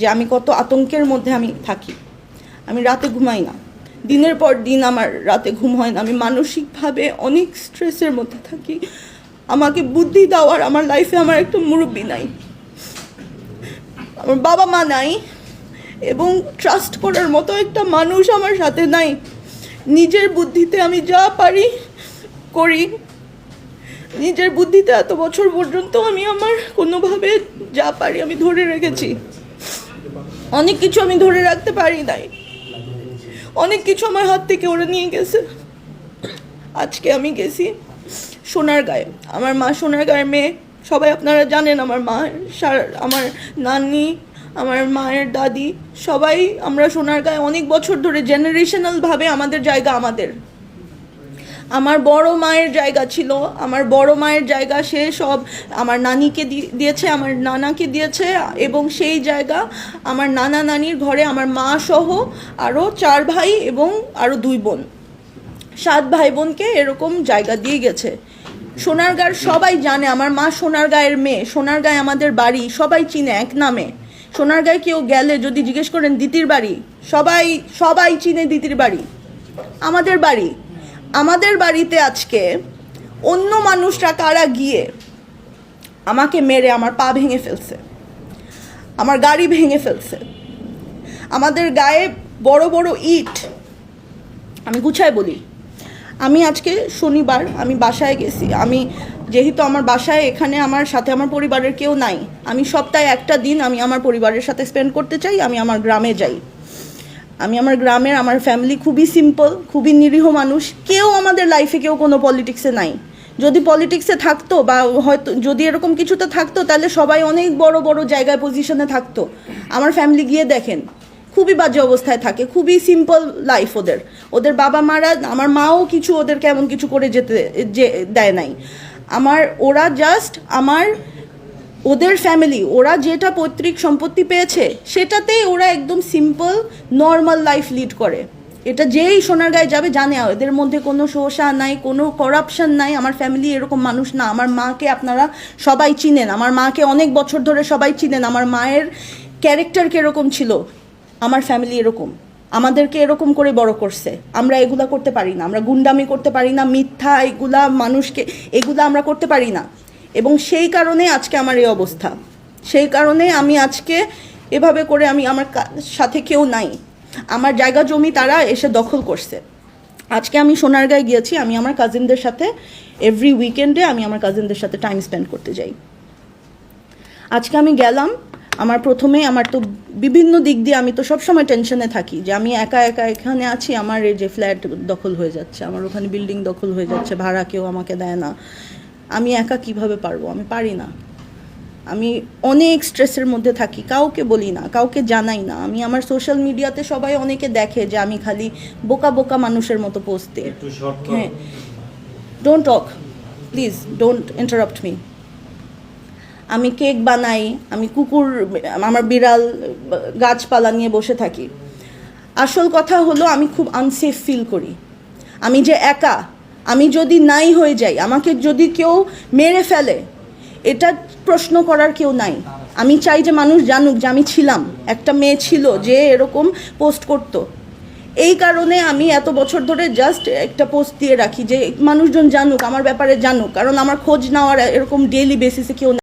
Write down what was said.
যে আমি কত আতঙ্কের মধ্যে আমি থাকি। আমি রাতে ঘুমাই না। দিনের পর দিন আমার রাতে ঘুম হয় না। আমি মানসিকভাবে অনেক স্ট্রেসের মধ্যে থাকি। আমাকে বুদ্ধি দেওয়ার আমার লাইফে আমার একটা মুরব্বী নাই। আমার বাবা মা নাই এবং ট্রাস্ট করার মতো একটা মানুষ আমার সাথে নাই। নিজের বুদ্ধিতে আমি যা পারি করি। নিজের বুদ্ধিতে এত বছর পর্যন্ত আমি আমার কোনোভাবে যা পারি আমি ধরে রেখেছি। অনেক কিছু আমি ধরে রাখতে পারি নাই। অনেক কিছু আমার হাত থেকে ওরা নিয়ে গেছে। আজকে আমি গেছি সোনার গায়ে। আমার মা সোনার গায়ের মেয়ে। সবাই আপনারা জানেন আমার মা আমার নানি, আমার মায়ের দাদি। সবাই আমরা সোনার গায়ে অনেক বছর ধরে জেনারেশনালভাবে আমাদের জায়গা আমাদের। আমার বড় মায়ের জায়গা ছিল। আমার বড় মায়ের জায়গা সে সব আমার নানিকে দিয়েছে, আমার নানাকে দিয়েছে এবং সেই জায়গা আমার নানা নানির ঘরে আমার মা সহ আরও চার ভাই এবং আরও দুই বোন। সাত ভাই বোনকে এরকম জায়গা দিয়ে গেছে। সোনারগাঁর সবাই জানে, আমার মা সোনারগাঁয়ের মেয়ে, সোনারগাঁয় আমাদের বাড়ি, সবাই চিনে এক নামে। সোনারগাঁয় কেউ গেলে যদি জিজ্ঞেস করেন দিতির বাড়ি, সবাই সবাই চিনে দিতির বাড়ি। আমাদের বাড়ি আমাদের বাড়িতে আজকে অন্য মানুষরা কারা গিয়ে আমাকে মেরে আমার পা ভেঙে ফেলছে, আমার গাড়ি ভেঙে ফেলছে, আমাদের গায়ে বড় বড় ইট, আমি গুছায় বলি, আমি আজকে শনিবার আমি বাসায় গেছি, আমি যেহেতু আমার বাসায় এখানে আমার সাথে আমার পরিবারের কেউ নাই, আমি সপ্তাহে একটা দিন আমি আমার পরিবারের সাথে স্পেন্ড করতে চাই, আমি আমার গ্রামে যাই। আমি আমার গ্রামের, আমার ফ্যামিলি খুবই সিম্পল খুবই নিরীহ মানুষ। কেউ আমাদের লাইফে কেউ কোনো পলিটিক্সে নাই। যদি পলিটিক্সে থাকতো বা হয়তো, যদি এরকম কিছুতে থাকতো, তাহলে সবাই অনেক বড় বড় জায়গায় পজিশনে থাকতো। আমার ফ্যামিলি গিয়ে দেখেন, খুবই বাজে অবস্থায় থাকে, খুবই সিম্পল লাইফ ওদের। ওদের বাবা মারা, আমার মাও কিছু ওদেরকে এমন কিছু করে যেতে, যে, দেয় নাই। আমার, ওরা জাস্ট আমার ওদের ফ্যামিলি ওরা যেটা পৈতৃক সম্পত্তি পেয়েছে, সেটাতেই ওরা একদম সিম্পল নর্মাল লাইফ লিড করে। এটা যেই সোনার গায়ে যাবে, জানে এদের মধ্যে কোনো শোষা নাই, কোনো করাপশন নাই, আমার ফ্যামিলি এরকম মানুষ না। আমার মাকে আপনারা সবাই চিনেন, আমার মাকে অনেক বছর ধরে সবাই চিনেন, আমার মায়ের ক্যারেক্টার কীরকম ছিল, আমার ফ্যামিলি এরকম। আমাদেরকে এরকম করে বড় করছে। আমরা এগুলা করতে পারি না, আমরা গুন্ডামি করতে পারি না, মিথ্যা, এগুলা মানুষকে, এগুলা আমরা করতে পারি না। এবং সেই কারণে আজকে আমার এই অবস্থা। সেই কারণে আমি আজকে এভাবে করে আমি আমার সাথে কেউ নাই। আমার জায়গা জমি তারা এসে দখল করছে। আজকে আমি সোনারগাঁয়ে গিয়েছি, আমি আমার কাজিনদের সাথে এভরি উইকেন্ডে আমি আমার কাজিনদের সাথে টাইম স্পেন্ড করতে যাই। আজকে আমি গেলাম, আমার প্রথমে আমার তো বিভিন্ন দিক দিয়ে আমি তো সবসময় টেনশনে থাকি যে আমি একা একা এখানে আছি, আমার এই যে ফ্ল্যাট দখল হয়ে যাচ্ছে, আমার ওখানে বিল্ডিং দখল হয়ে যাচ্ছে, ভাড়া কেউ আমাকে দেয় না। আমি একা কীভাবে পারব? আমি পারি না। আমি অনেক স্ট্রেসের মধ্যে থাকি কাউকে বলি না কাউকে জানাই না। আমি আমার সোশ্যাল মিডিয়াতে সবাই অনেকে দেখে যে আমি খালি বোকা বোকা মানুষের মতো পোস্ট হ্যাঁ। Don't talk please don't interrupt me আমি কেক বানাই আমি কুকুর আমার বিড়াল গাছপালা নিয়ে বসে থাকি। আসল কথা হলো আমি খুব আনসেফ ফিল করি। আমি যে একা আমি যদি নাই হয়ে যাই, আমাকে যদি কেউ মেরে ফেলে, এটা প্রশ্ন করার কেউ নাই। আমি চাই যে মানুষ জানুক যে আমি ছিলাম, একটা মেয়ে ছিল যে এরকম পোস্ট করত। এই কারণে আমি এত বছর ধরে জাস্ট একটা পোস্ট দিয়ে রাখি যে মানুষজন জানুক, আমার ব্যাপারে জানুক, কারণ আমার খোঁজ নেওয়ার এরকম ডেইলি বেসিসে কেউ